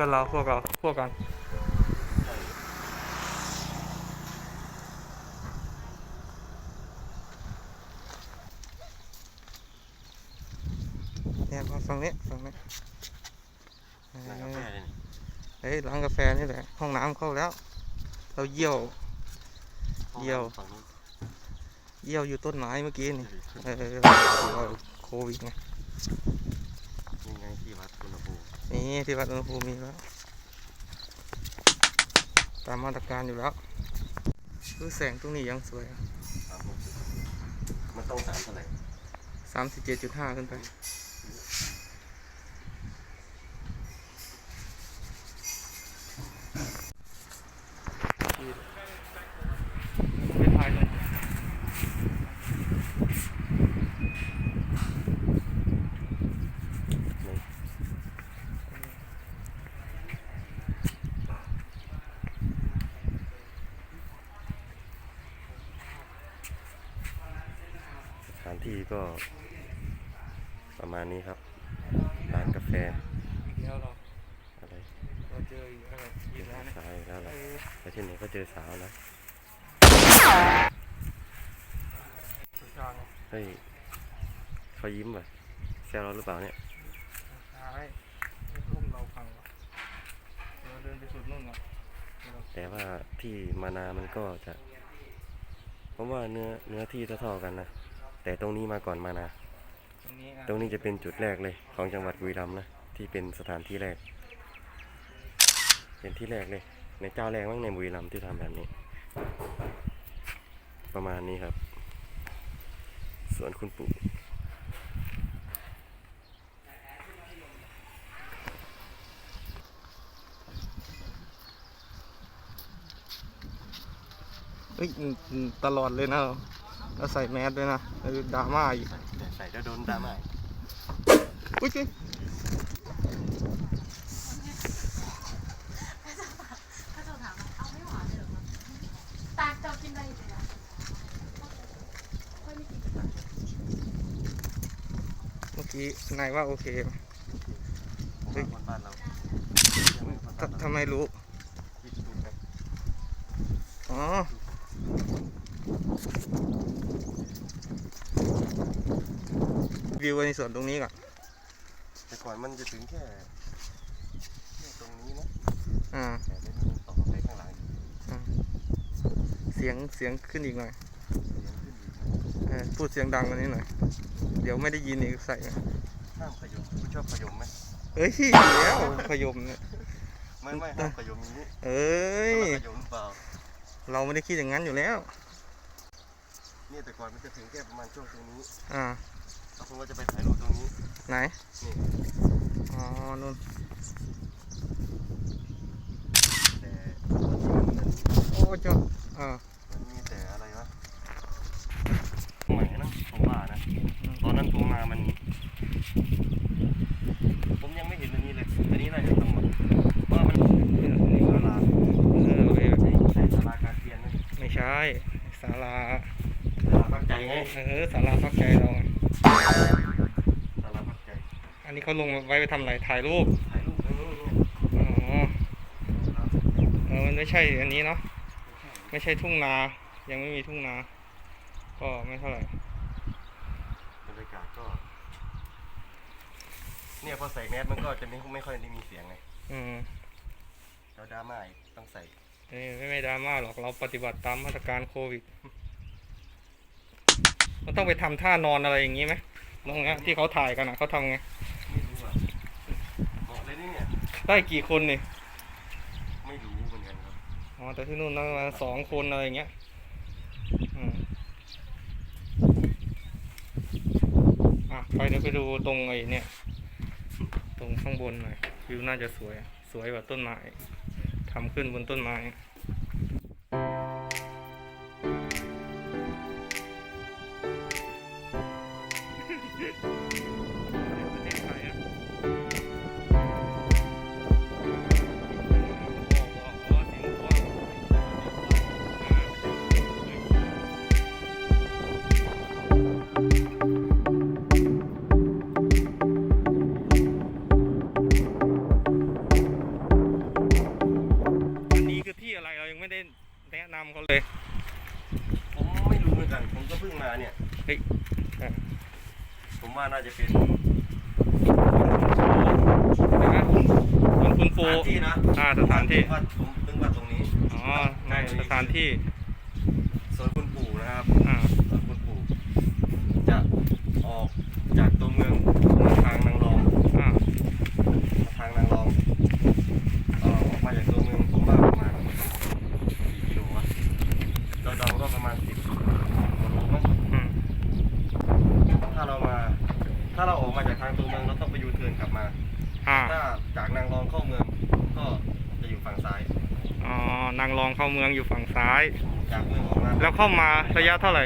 ก็เราพวกเราพวกกันเนี่ยมาฝั่งนี้ฝั่งนี้เอร้านกาอแฟเลยนี่เฮ้ยร้านกาแฟนี่แหละ ห้องน้ำเข้าแล้ว เราเยี่ยว เยี่ยวฝั่งนู้นเยี่ยวอยู่ต้นไม้เมื่อกี้นี่เออเราโควิดไง นี่ไงที่วัดอุณหภูมิ นี่ที่วัดอุณหภูมิมีแล้ว ตามมาตรการอยู่แล้วคือแสงตรงนี้ยังสวยสามหกสิบมันต้องสามเท่าไหร่สามสิบเจ็ดจุดห้าขึ้นไป ไม่ถ่ายเลย สถาน ที่ก็ประมาณนี้ครับ ร้านกาแฟอีกแล้วเราอะไรเราเจออีกอะไรอีกแล้วนะสาวอีกแล้วเอล่ะอไปที่ไหนก็เจอสาวนะสุดยอดเลยเฮ้ยเขายิ้มป่ะแซวเราหรือเปล่าเนี่ยใช่ให้พุ่มเราพังวะเดี๋ยวเดินไปสุดนู่นก่อนเดี๋ยวเราแต่ว่าที่มานามันก็จะผมว่าเนื้อเนื้อที่เท่าๆกันนะ แต่ตรงนี้มาก่อนมานาตรงนี้อะตรงนี้จะเป็นจุดแรกเลย ของจังหวัดบุรีรัมย์นะ ที่เป็นสถานที่แรก เป็นที่แรกเลย ในเจ้าแรกมั้งในบุรีรัมย์ที่ทำแบบนี้ ประมาณนี้ครับ สวนคุณปู่เฮ้ยอืมอืมตลอดเลยนะ เราใส่แมสด้วยนะเออดราม่าอีกแต่ใส่แล้วโดนดราม่าอุ้ยเจ๊他就ถามว่าเอาไม่หวานเลยเหรอครับตากเจ้ากินได้เลยอะค่อยไม่กินกับเมื่อกี้นายว่าโอเคไหมผมว่าคนบ้านเรายังไม่คนบ้านทำเราทำไมรู้คิดดูครับอ๋อ วิวในส่วนตรงนี้ก่อนแต่ก่อนมันจะถึงแค่แค่ตรงนี้นะอ่าแต่เดี๋ยวนี้มันต่อไปข้างหลังอีกอ่าเสียงเสียงขึ้นอีกหน่อยเสียงขึ้นอีกเออพูดเสียงดังกว่านี้หน่อย เดี๋ยวไม่ได้ยินอีกใส่มาห้ามขยมคุณชอบขยมไหมเอ้ยแล้วพยมเนี่ยไม่ไม่ห้ามขยมอย่างนี้เอ้ยคนละขยมหรือเปล่าเราไม่ได้คิดอย่างนั้นอยู่แล้ว เนี่ยแต่ก่อนมันจะถึงแค่ประมาณช่วงตรงนี้ อ่า แล้วผมก็จะไปถ่ายรูปตรงนี้ ไหน นี่ อ๋อนู่นแต่มันมันโอ้เจ้าอ่ามันมีแต่อะไรวะใหม่นะผมว่านะ ตอนนั้นผมมามัน ผมยังไม่เห็นอันนี้เลย อันนี้น่าจะต้องแบบว่ามันศาลาเออเว้ยใช่ศาลาการเปลี่ยนไหมไม่ใช่ศาลาศาลาพักใจไง เออศาลาพักใจเรา เขาลงไว้ไปทำอะไรถ่ายรูปถ่ายรูปตรงนี้เนี่ยอ๋อเออมันไม่ใช่อันนี้เนาะไม่ใช่ทุ่งนา ยังไม่มีทุ่งนา ก็ไม่เท่าไหร่บรรยากาศก็ เนี่ยพอใส่แมสมันก็จะไม่ไม่ค่อยได้มีเสียงไงอืมแล้วดราม่าอีกต้องใส่เอ้ยไม่ไม่ดราม่าหรอกเราปฏิบัติตามมาตรการโควิด มันต้องไปทำท่านอนอะไรอย่างงี้ไหมตรงเนี้ยที่เขาถ่ายกันอะเขาทำไง ไม่รู้อะบอกเลยนี่เนี่ย ได้กี่คนนี่ไม่รู้เหมือนกันครับอ๋อแต่ที่นู่นนั่งมาสองคนอะไรอย่างเงี้ยอืมอะไปเดี๋ยวไปดูตรงไอ้เนี่ย ตรงข้างบนหน่อยวิวน่าจะสวย สวยกว่าต้นไม้ทำขึ้นบนต้นไม้ น่าจะเป็นเห็นไหมสวนคุณสปูถานที่นะอ่าสถานที่ว่าผมนึกว่าตรงนี้ อ๋อในสถานที่ สวนคุณปู่นะครับ อ่า สวนคุณปู่จะออกจากตัวเมืองทางนางรอง อ่า ทางนางรองเอ่อออกมาจากตัวเมืองผมว่าประมาณกี่กิโลวะเราเดาๆก็ประมาณสิบกิโลมั้ง อืม ถ้าเรามา ถ้าเราออกมาจากทางตัวเมืองเราต้องไปยูเทิร์นกลับมา อ่า ถ้าจากนางรองเข้าเมืองก็จะอยู่ฝั่งซ้าย อ๋อนางร องเข้าเมืองอยู่ฝั่งซ้าย จากเมืองออกมาแล้วเข้ามาระยะเท่าไหร่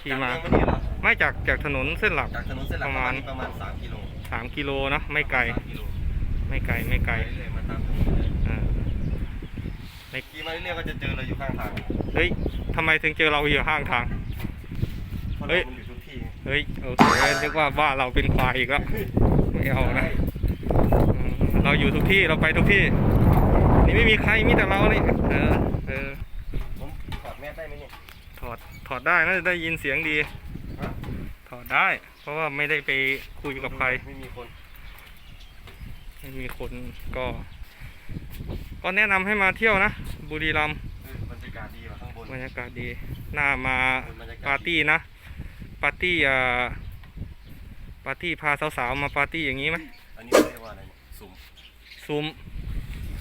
ขี่จากมาเมืองมานี่เหรอไม่จากจากถนนเส้นหลัก จากถนนเส้นหลักปประระมามาณณประมาณสามกิโลสามกิโลเนอะไม่ไกล สามกิโลไม่ไกลไม่ไกลไปเรื่อยๆมาตามถนนเลยอ่าขี่มาเรื่อยๆก็จะเจอเราอยู่ข้างทางเฮ้ยทำไมถึงเจอเราอยู่ข้างทาง เพราะเฮ้เรายมันอยู่ทุกที่ไงเฮ้ยโอเคนึกว่าบ้านเราเป็นควายอีกแล้ว ไม่เอานะอืมเราอยู่ทุกที่เราไปทุกที่ นี่ไม่มีใครมีแต่เรานี่เออเออผมถอดแมสได้ไหมเนี่ยถอดถอดได้นะได้ยินเสียงดี ฮะถอดได้ เพราะว่าไม่ได้ไปคุยกับใคร ไม่มีคนไม่มีคนก็ ก็แนะนำให้มาเที่ยวนะ บุรีรัมย์เออบรรยากาศดีกว่าข้างบนบรรยากาศดีน่ามาบรรยากาศปาร์ตี้นะ ปาร์ตี้อ่าปาร์ตี้พาสาวๆมาปาร์ตี้อย่างนี้ไหมอันนี้เรียกว่าอะไรเนี่ยสุ่มซุ้ม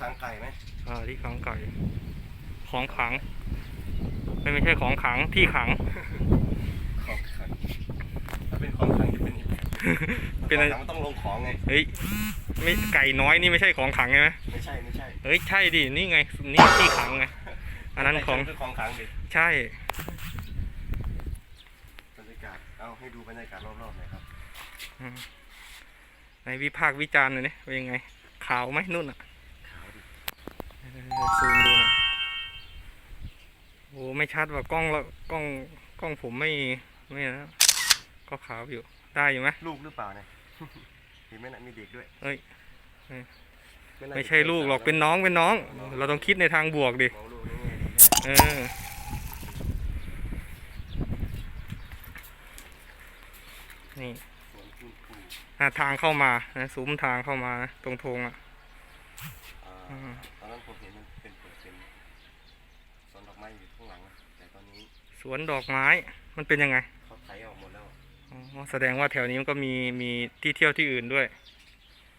ค้างไก่ไหมอ่าที่ขังไก่ ของขัง ไม่ไม่ใช่ของขังที่ขัง ของขังถ้าเป็นของขังจะเป็นอีกแบบเป็นอะไร ของขังมันต้องลงของไง เฮ้ยไม่ไก่น้อยนี่ไม่ใช่ของขังใช่ไหมไม่ใช่ไม่ใช่เฮ้ยใช่ดินี่ไงนี่ที่ขังไงอันนั้นของคือของขังดิใช่บรรยากาศ เอาให้ดูบรรยากาศรอบๆหน่อยครับอืมในวิพากษ์วิจารณ์หน่อยนี่เป็นยังไงขาวไหมนุ่นอะขาวดิเออ ซูมดูหน่อยโอ้ไม่ชัดว่ากล้องละกล้องกล้องผมไม่ไม่นะก็ขาวอยู่ได้อยู่ไหมลูกหรือเปล่าเนี่ยเห็นไหมนะมีเด็กด้วยเอ้ยเอ้ยน่าไม่จะใช่ลูกหรอกเป็นน้องเป็นน้อง เราต้องคิดในทางบวกดิมองลูกนี่ไงดีแค่เออนี่สวนคุณปู่อะทางเข้ามานะซุ้มทางเข้ามานะตรงธงอะ อ่าอืมตอนนั้นผมเห็นมันเป็นเปิดเป็นสวนดอกไม้อยู่ข้างหลังนะแต่ตอนนี้สวนดอกไม้มันเป็นยังไงเขาไถออกหมดแล้ว อ๋อแสดงว่าแถวนี้มันก็มีมีที่เที่ยวที่อื่นด้วย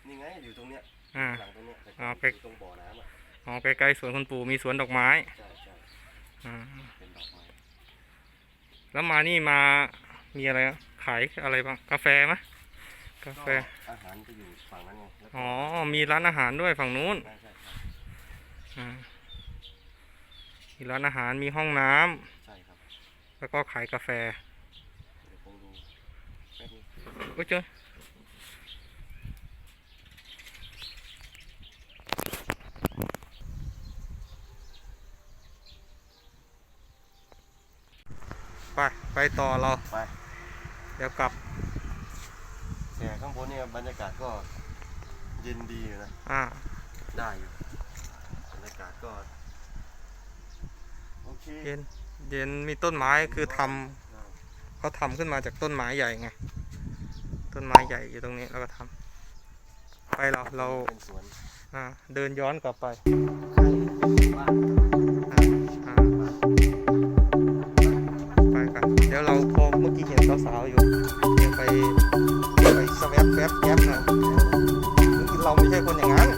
นี่ไงอยู่ตรงเนี้ยอ่า หลังตรงเนี้ยแต่อ๋อก่อนไปอยู่ตรงบ่อน้ำอะอ๋อใกล้ๆสวนคุณปู่มีสวนดอกไม้ใช่ใช่อ่าเป็นดอกไม้แล้วมานี่มามีอะไรอะขายอะไรบ้างกาแฟไหมกาแฟก็อาหารจะอยู่ฝั่งนั้นไงแล้วก็อ๋อมีร้านอาหารด้วยฝั่งนู้น ใช่ใช่ใช่อ่า มีร้านอาหาร มีห้องน้ำใช่ครับ แล้วก็ขายกาแฟเดี๋ยวผมดูแป๊บนึงโอ้ยเจอไป ไปต่อเรา ไป เดี๋ยวกลับแต่ข้างบนเนี่ยบรรยากาศก็เย็นดีอยู่นะ อ่า ได้อยู่บรรยากาศก็ โอเคเย็นเย็นมีต้นไม้คือทำอ่าเขาทำขึ้นมาจากต้นไม้ใหญ่ไง ต้นไม้ใหญ่อยู่ตรงนี้แล้วก็ทำไปเราเราเป็นสวนอ่าเดินย้อนกลับไปบ้านอ่าอ่าไปกันเดี๋ยวเราพอเมื่อกี้เห็นสาวๆอยู่เดี๋ยวไปไปสแวบแวบแยบหน่อยเราไม่ใช่คนอย่างนั้น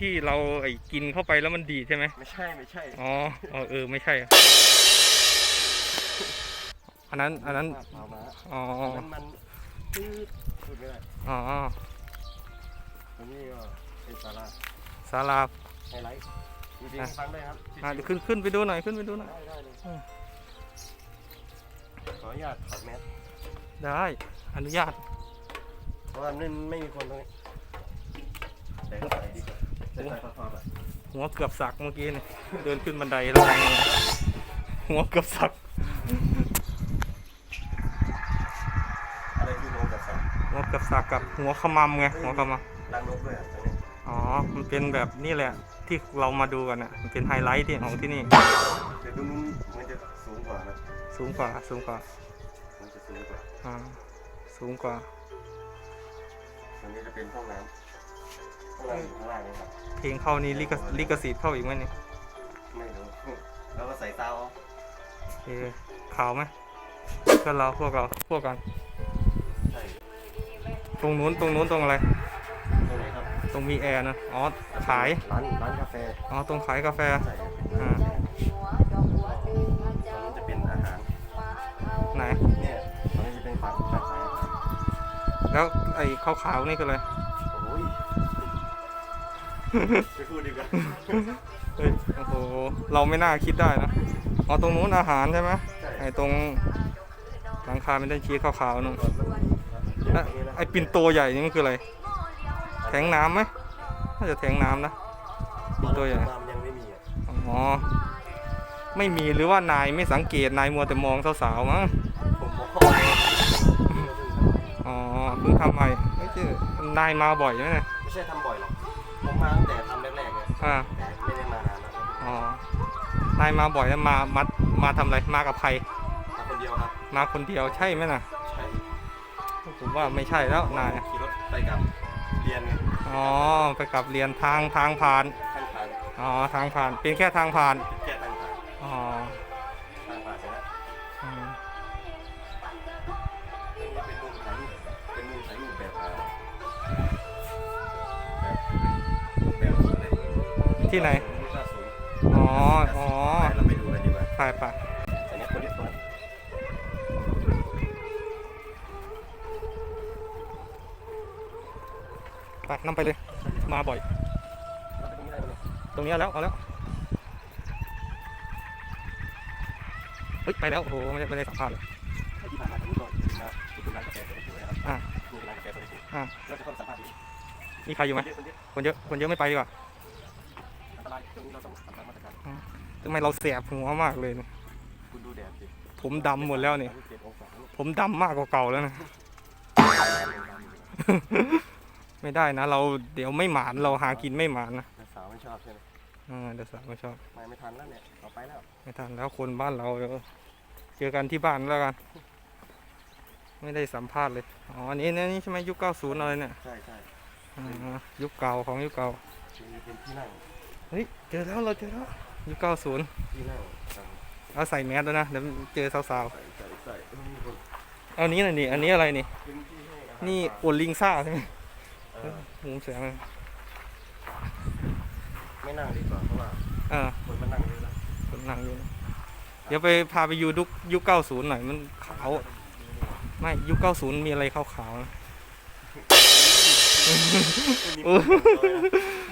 ที่เราไอ้กินเข้าไปแล้วมันดีดใช่ไหมไม่ใช่ไม่ใช่อ๋อเออเออไม่ใช่อะอันนั้นอันนั้นภาพเท้าม้าอ๋ออันนั้นมันปื๊ดพูดไม่ได้อ๋อตรงนี้ก็เป็นศาลาศาลาไฮไลท์มีเพลงให้ฟังได้ครับอะเดี๋ยวขึ้นขึ้นไปดูหน่อยขึ้นไปดูหน่อยได้ได้เลยอืมขออนุญาตถอดแมสได้อนุญาตเพราะว่าไม่ไม่มีคนตรงนี้แต่ก็ใส่ดีกว่า ใส่ใส่พอๆแบบหัวเกือบสักเมื่อกี้นี่เดินขึ้นบันไดแล้วหัวเกือบสักอะไรคือโนกับสัตว์หัวเกือบสักกับหัวขมำไงหัวขมรังนกด้วยอะตรงนี้ำอ๋อ มันเป็นแบบนี่แหละ ที่เรามาดูกันอะมันเป็นไฮไลท์ที่ของที่นี่เดี๋ยวตรงนู้นมันจะสูงกว่านะสูงกว่าสูงกว่ามันจะสูงกว่าอ่าสูงกว่าอันนี้จะเป็นห้องน้ำ ห้องน้ำอยู่ข้างล่างนี่ครับ เพลงเข้านี่ลิขลิขสิทธิ์เข้าอีกไหมนี่ไม่รู้ แล้วก็ใส่ซาวเอาโอเคขาวไหมก็เราพวกเราพวกกันใช่ตรงนู้นตรงนู้นตรงอะไร ตรงไหนครับตรงมีแอร์นะอ๋อขายร้านร้านกาแฟอ๋อตรงขายกาแฟใช่อ่าตรงนู้นจะเป็นอาหาร ไหน เนี่ยตรงนี้จะเป็นฝากฝากขายอาหารแล้วไอ้ขาวขาวๆนี่ก็เลยโอ้ย ไปพูดดีกว่าเฮ้ยโอ้โห เราไม่น่าคิดได้นะอ๋อตรงนู้นอาหารใช่ไหมใช่ไอ้ตรงหลังคาเป็นได้ชีสขาวๆนู่นก่อนมันแล้วไอ้ปิ่นโตใหญ่นี่มันคืออะไร แทงน้ำไหมน่าจะแทงน้ำนะปิ่นโตใหญ่ความยังไม่มีอะอ๋อ ไม่มีหรือว่านายไม่สังเกตนายมัวแต่มองสาวๆมั้งผมบอกอ๋อเพิ่งทำใหม่ไม่ใช่นายมาบ่อยไหมเนี่ยไม่ใช่ทำบ่อยหรอกผ มมาตั้งแต่ทำแรกๆเลยอ่าแต่ไม่ได้มานานแล้วครับอ๋อนายมาบ่อยแล้วมามามาทำอะไรมากับใครมาคนเดียวครับมาคนเดียวใช่ไหมน่ะใช่ผมว่าไม่ใช่แล้วนายขี่รถไปกับเรียนไงอ๋อไปกลับเรียนทางทางผ่านข้างทางอ๋อทางผ่านเป็นแค่ทางผ่าน ที่ไหน อ๋อ อ๋อไปเราไปดูกันดีกว่าไปไปอันนี้คนนี้คนนั้นไปนำไปเลย มาบ่อย ตรงนี้แล้ว เอาแล้ว เฮ้ย ไปแล้ว โอ้โห ไม่ได้ไม่ได้สัมภาษณ์เลยถ้าที่ผ่านมาทั้งหมดนะคือเป็นร้านกาแฟเปิดอยู่นะครับอ่าอ่ามีใครอยู่ไหมคนเยอะ คนเยอะคนเยอะคนเยอะไม่ไปดีกว่า อันตรายตรงนี้ เราต้องสัมภาษณ์มาตรการทำไมเราแสบหัวมากเลยเนี่ยคุณดูแดดสิผมดำหมดแล้วเนี่ย เจ็ดองศาเนี่ยผมดำมากกว่าเก่าแล้วนะ ไม่ได้นะ เราเดี๋ยวไม่หมานเราหากินไม่หมานนะแต่สาวไม่ชอบใช่ไหมอ่าเดี๋ยวสาวไม่ชอบ ไม่ไม่ทันแล้วเนี่ยต่อไปแล้วไม่ทันแล้วคนบ้านเราเดี๋ยวเจอกันที่บ้านแล้วกัน ไม่ได้สัมภาษณ์เลยอ๋ออันนี้อันนี่ใช่ไหมยุค 90อะไรเนี่ยใช่ใช่อ่ายุคเก่าของยุคเก่า มีเป็นที่นั่ง เฮ้ยเจอแล้วเราเจอแล้วยุค90ที่นั่งอ่าเอาใส่แมสด้วยนะเดี๋ยวเจอสาวใส่ใส่ใส่เออมีคนๆเอานี้หน่อยนี่อันนี้อะไรนี่พื้นที่ให้อาหารนี่ปโอลิงซ่าใช่ไหมลาเออมุมเสียงเลยไม่นั่งดีกว่าเพราะว่าเออคนมันนั่งเยอะแล้วคนนั่งอยู่นะเดี๋ยวไปพาไปยูยุคยุค90หน่อยมันขาว ไม่ยุค90มีอะไรขาวๆนะเออ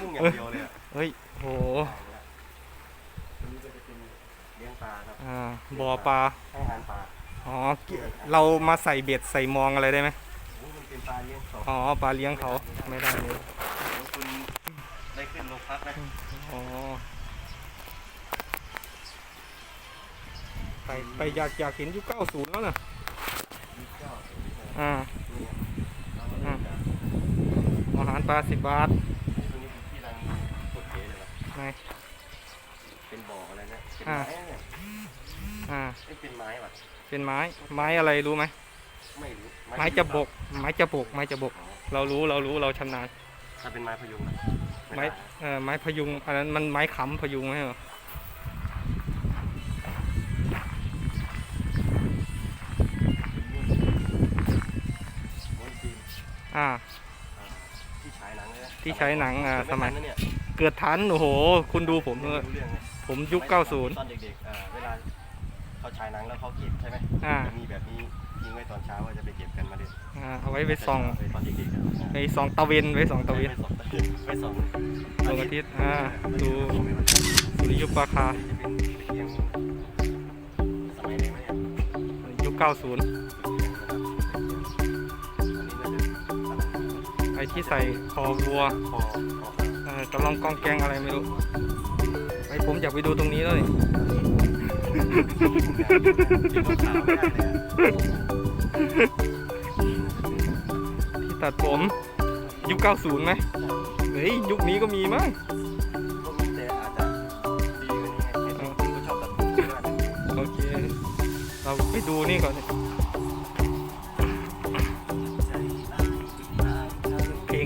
มุ่งอย่างเดียวเลยอะเฮ้ยโหตรงนี้ก็จะเป็นเลี้ยงปลาครับอ่าบ่อปลาให้อาหารปลาอ๋อเรามาใส่เบ็ดใส่มองอะไรได้ไหมโอ้มันเป็นปลาเลี้ยงสองอ๋อปลาเลี้ยงเขาไม่ได้เลยคุณได้ขึ้นโรงพักไหมอ๋อไปไปอยากอยากเห็นยุค90แล้วนะมีเจ้าอ่าเนี่ยอ่า อาหารปลา10บาทตรงนี้เป็นที่รังโคตรเก๋เลยนะไหนเป็นบ่ออะไรเนี่ยเป็นอ่าไม้เนี่ยอ่าไม่เป็นไม้ว่ะเป็นไม้ ไม้อะไรรู้ไหม ไม่รู้ไม้จะบก ไม้จะบก ไม้จะบก อ๋อเรารู้ เรารู้ เราชำนาญ ถ้าเป็นไม้พยุงอะไม้ ด้เอ่อ ไม้พยุง อันนั้นมันไม้ค้ำพยุงไหมเหรอม้วนจีนอ่าอ่า ที่ฉายหนังอ่าเกิดสมัยไทันนะเนี่ยเกิดทันโอ้โห คุณดูผมไม่เลยรู้เรื่องเลยผมยุค90ตอนเด็กๆอ่าเวลาเขาฉายหนังแล้วเขาเก็บใช่ไหมอ่า จะมีแบบนี้ทิ้งไว้ตอนเช้าว่าจะไปเก็บกันมาเด็ดอ่าเอาไว้ไปส่องไปตอนเด็กๆอะไปส่องตะเวนไว้ส่องตะเวนไปส่องไปส่องดวงอาทิตย์อ่าดูไม่ว่าจะสุริยุปราคาเป็นตะเกียงสมัยไหนไหมเนี่ยยุค 90 อันนี้น่าจะไอที่ใส่คอวัวคอคอเออกำลังกองแกงอะไรไม่รู้ไอผมอยากไปดูตรงนี้เลยที่ตัดผมยุค 90 ไหมเฮ้ยยุคนี้ก็มีมั้งก็มีแต่อาจจะดีกว่านี้ไงเห็นคนก็ชอบตัดผมก็อาจจะดีโอเค เราไปดูนี่ก่อนดิเพลง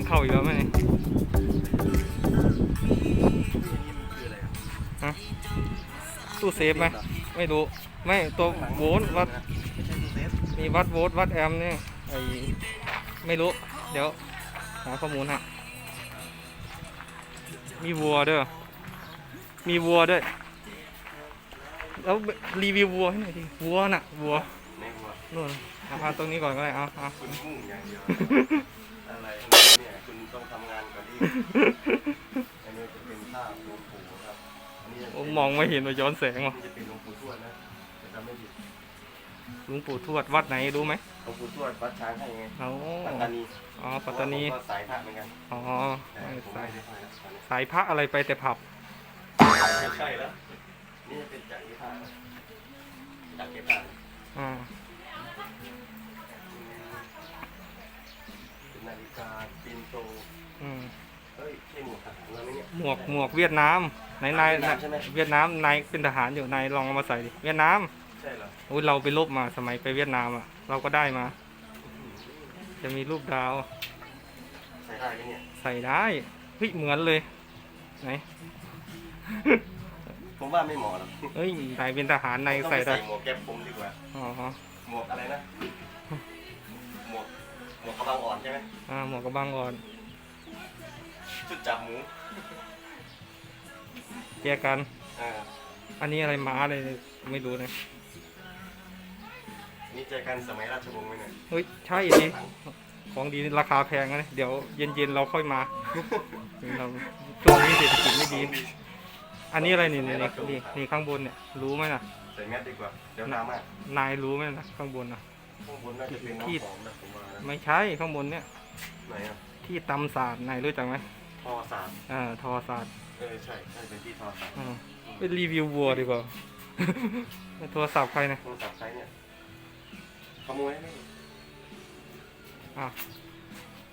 เข้าอีกแล้วไหมเนี่ยคืออะไรอะตู้เซฟไหมไม่รู้ ไม่ตัวโวลต์วัดไม่ใช่ตู้เซฟมีวัดโวลต์วัดแอมป์เนี่ยไอไม่รู้ เดี๋ยวหาข้อมูลฮะมีวัวด้วยเหรอมีวัวด้วย แล้วรีวิววัวให้หน่อยดิวัวน่ะวัวในหัวนู่นเอาเอาตรงนี้ก่อนก็ได้เอาเอาคุณมุ่งอย่างเดียวอะไรเนี่ยคุณ ต้องทำงานก่อนที่อันนี้จะเป็นภาพหลวงปู่ครับอันนี้จะโอ้เป็นมองไม่เห็นว่าย้อนแสงว่ะจะเป็นหลวงปู่ทวดนะจะจำไม่ผิดหลวงปู่ทวดวัดไหนรู้ไหมหลวงปู่ทวดวัดช้างให้ไงเอาปัตตานีอ๋อปัตตานีผมก็สายพระเหมือนกันอ๋อแต่ผมสาไม่ยได้ไปนะตอนนี้สายพระอะไรไปแต่ผับไม่ใช่แล้วนี่จะเป็นจากยี่ห้าจากเก็บผ้า อ่า นนาฬิกาปินโตอืมเฮ้ยใช่หมวกทหารเราไหมเนี่ย หมวกหมวกเวียดนามไหนนายเวียดนามใช่ไหม เวียดนามนายเป็นทหารอยู่นายลองเอามาใส่ดิเวียดนามใช่เหรอโอ้ยเราไปลบมาสมัยไปเวียดนามอะ เราก็ได้มา จะมีรูปดาวใส่ได้ไหมเนี่ย ใส่ได้เฮ้ยเหมือนเลยไหน ผมว่าไม่เหมาะหรอกเฮ้ยนายเป็นทหารนายต้องใส่ไปได้ใส่หมวกแก๊ปผมดีกว่า อ๋อหมวกอะไรนะหมวก หมวกกระบังอ่อนใช่ไหมอ่าหมวกกระบังอ่อนชุดจับหมูแยกกันเอออันนี้อะไรม้าเลยไม่รู้นะนี่เจอกันสมัยราชวงศ์ไหมเนี่ยเฮ้ยใช่ดิของดีราคาแพงนะเดี๋ยวเย็นๆเราค่อยมาเราช่วงนี้เศรษฐกิจไม่ดี อันนี้อะไรนี่นี่นี่นี่นี่ข้างบนเนี่ยรู้ไหมนะใส่แมสดีกว่าเดี๋ยวน้ำอะนายรู้ไหมนะข้างบนนะ ข้างบนน่าจะเป็นน้ำหอมนะผมว่านะไม่ใช่ข้างบนเนี่ย ไหนอะที่ตำศาสตร์นายรู้จักไหมทอสามอ่าทอศาสตร์เออใช่ใช่เป็นที่ทอสามอ่าไปรีวิววัวดีกว่า โทรศัพท์ใครนะโทรศัพท์ใช้เนี่ยขโมยไหมอะ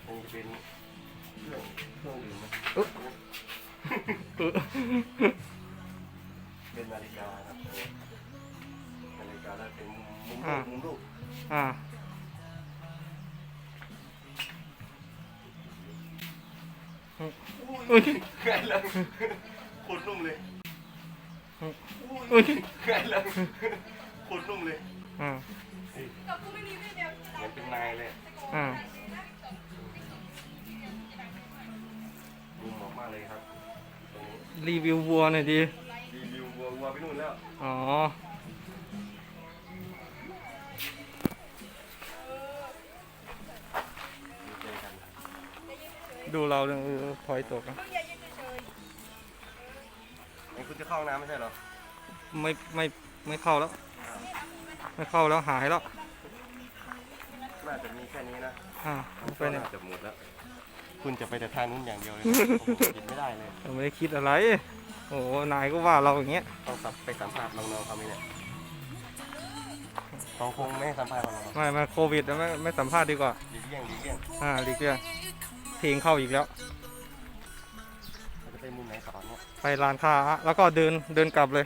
อันนี้เป็นเครื่องเครื่องดื่มนะอึ๊บเออเป็นนาฬิกาครับนาฬิกาแล้วเป็นมุมมุมอ่ามุมลูก อ่าอุ้ยง่ายแล้วโคตรนุ่มเลยอุ้ยง่ายแล้วโคตรนุ่มเลยอ่าเหมือนเป็นนายเลยอ่ามุมเหมาะมากเลยครับตรงนี้รีวิววัวหน่อยดิรีวิววัววัวไปนู่นแล้ว อ๋อ ดูเราเนี่ยเออถอยตกอะไอ้คุณจะเข้าห้องน้ำไม่ใช่เหรอไม่ไม่ไม่เข้าแล้ว ไม่เข้าแล้วหายแล้วน่าจะมีแค่นี้นะอ่าไปเนี่ยน่าจะหมดแล้ว คุณจะไปแต่ทางนู้นอย่างเดียวเลยนะผมกินไม่ได้เลย เราไม่ได้คิดอะไร โอ้โหนายก็ว่าเราอย่างเงี้ยต้องสับไปสัมภาษณ์น้องๆเขาไหมเนี่ยเขาคงไม่ให้สัมภาษณ์เราหรอกไม่มาโควิดแล้วไม่ไม่สัมภาษณ์ดีกว่าดีเลี่ยงดีเลี่ยง อ่าดีเกลี่ย เพลงเข้าอีกแล้วเราจะไปมุมไหนต่อเนี่ยไปร้านค้าแล้วก็เดินเดินกลับเลย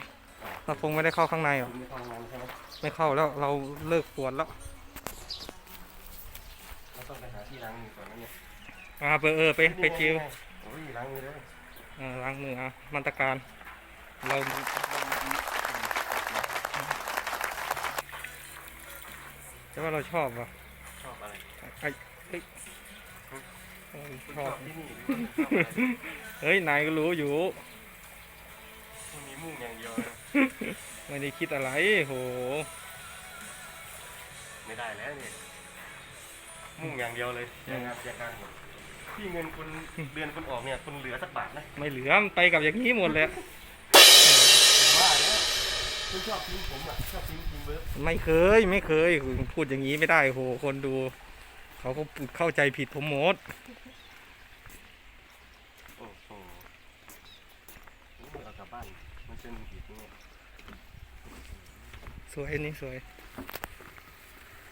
เราคงไม่ได้เข้าข้างในหรอกคุณไม่เข้าห้องน้ำใช่ไหมไม่เข้าแล้วเราเลิกปวดแล้วเราต้องไปหาที่ล้างมือก่อนนะเนี่ยอ่าไปเออไปไปจิวโอ้ยล้างมือเลยอ่าล้างมืออะมาตรการเราจะว่าเราชอบวะชอบอะไรไอ้เฮ้ยเออคุณ ชชออบบที่นี่หรือว่าชอบอะไรเฮ้ยนายก็รู้อยู่คุณมีมุ่งอย่างเดียวนะไม่ได้คิดอะไรโห ไม่ได้แล้วเนี่ยมุ่งอย่างเดียวเลยอย่างงานอย่างการหมดที่เงินคุณเดือนคุณออกเนี่ยคุณเหลือสักบาทไหมไม่เหลือมันไปกับอย่างนี้หมดเลยผมว่าแล้วคุณชอบทิ้งผมอะชอบทิ้งทีมเวิร์กไม่เคยไม่เคยพูดอย่างนี้ไม่ได้โหคนดู เขาก็เข้าใจผิดผมหมดโอ้โหเอากลับบ้าน มันเป็นอีกเนี่ยสวยนี่สวย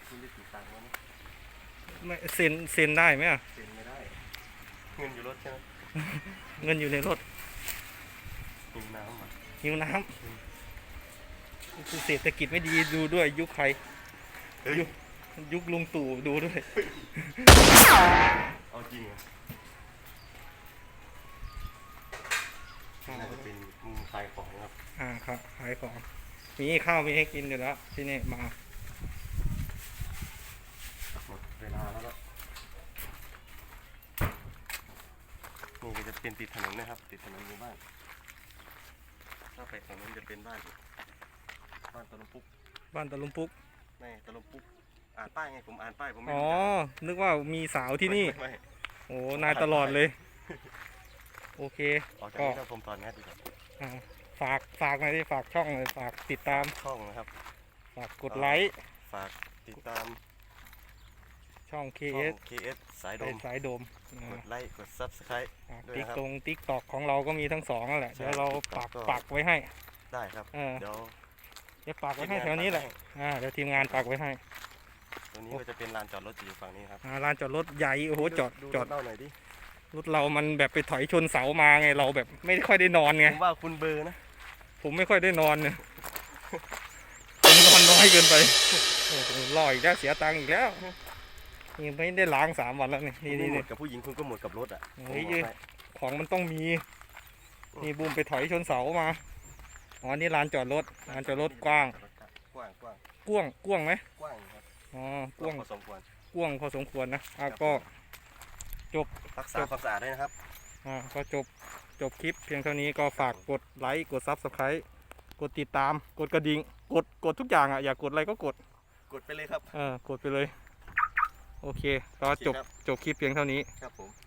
คุณได้กี่ตังค์วะเนี่ยไม่เซ็นเซ็นได้ไหมอะเซ็นไม่ได้ เงินอยู่รถใช่ไหมเงินอยู่ในรถมีน้ำอะหิวน้ำคือเศรษฐกิจไม่ดีดูด้วยยุคใครเฮ้ยยุค ยุคลุงตู่ดูด้วย เอาจริงเหรอะน่าจะเป็นมุมขายของครับอ่าครับขายของ มีข้าวมีให้กินอยู่แล้วที่นี่มา หมดเวลาแล้วก็นี่ก็จะเป็นติดถนนนะครับ ติดถนนหมู่บ้าน ถ้าไปฝั่งนู้นจะเป็นบ้าน บ้านตะลุมปุ๊กบ้านตะลุมปุกไม่ตะลุมปุ๊ก อ่านป้ายไงผมอ่านป้ายผมไม่อ๋อ รู้จักนึกว่ามีสาวที่นี่ ไม่ไม่โอ้นายตลอดเลย โอเค ออกจากก็นี้แล้วผมตอนนี้ดีกว่าอ่าฝากฝากหน่อยดิฝากช่องเลยฝากติดตาม ช่องนะครับ ฝากกดไลค์ฝากติดตามช่อง ช่อง KS KS สายโดเป็นมสายโดมกดไลค์กด Subscribe ด้วยติ๊กนะครับตรงติ๊กตอกของเราก็มีทั้งสองนั่นแหละ ใช่เดี๋ยวเรา TikTok ปักก็ ปักไว้ให้ ได้ครับ เออ เดี๋ยวเดี๋ยวปักไว้ให้แถวนี้แหละ อ่า เดี๋ยวทีมงานปักไว้ให้ ตรงนี้ก็จะเป็นลานจอดรถอยู่ฝั่งนี้ครับอ่าลานจอดรถใหญ่โอ้โหจอดดูจอดรถเล่าหน่อยดิรถเรามันแบบไปถอยชนเสามาไงเราแบบไม่ค่อยได้นอนไงผมว่าคุณเบอร์นะ ผมไม่ค่อยได้นอนเนี่ยผมนอนน้อยเกินไปโอ้โหรออีกแล้วเสียตังค์อีกแล้วนี่ไม่ได้ล้างสามวันแล้วนี่นี่คุณนี่หมนี่ดกับผู้หญิงคุณก็หมดกับรถอะเฮ้ยผมบอกให้ของมันต้องมีนี่บูมไปถอยชนเสามาอ๋อนี่ลานจอดรถลานจอดรถกว้าง กว้างกว้างกว้างกว้างไหมกว้างครับ อ๋อกกว้าว้างงพอสมควรกว้างพอสมควรนะอะก็รักษาความสะอาดด้วยนะครับอ่าก็จบจบคลิปเพียงเท่านี้ก็ฝากกดไลค์กดซับสไครต์กดติดตาม กดกระดิ่งกดกดทุกอย่างอะอยากกดอะไรก็กดกดไปเลยครับเออกดไปเลย โอเคก็จบโอเคครับจบคลิปเพียงเท่านี้ครับผม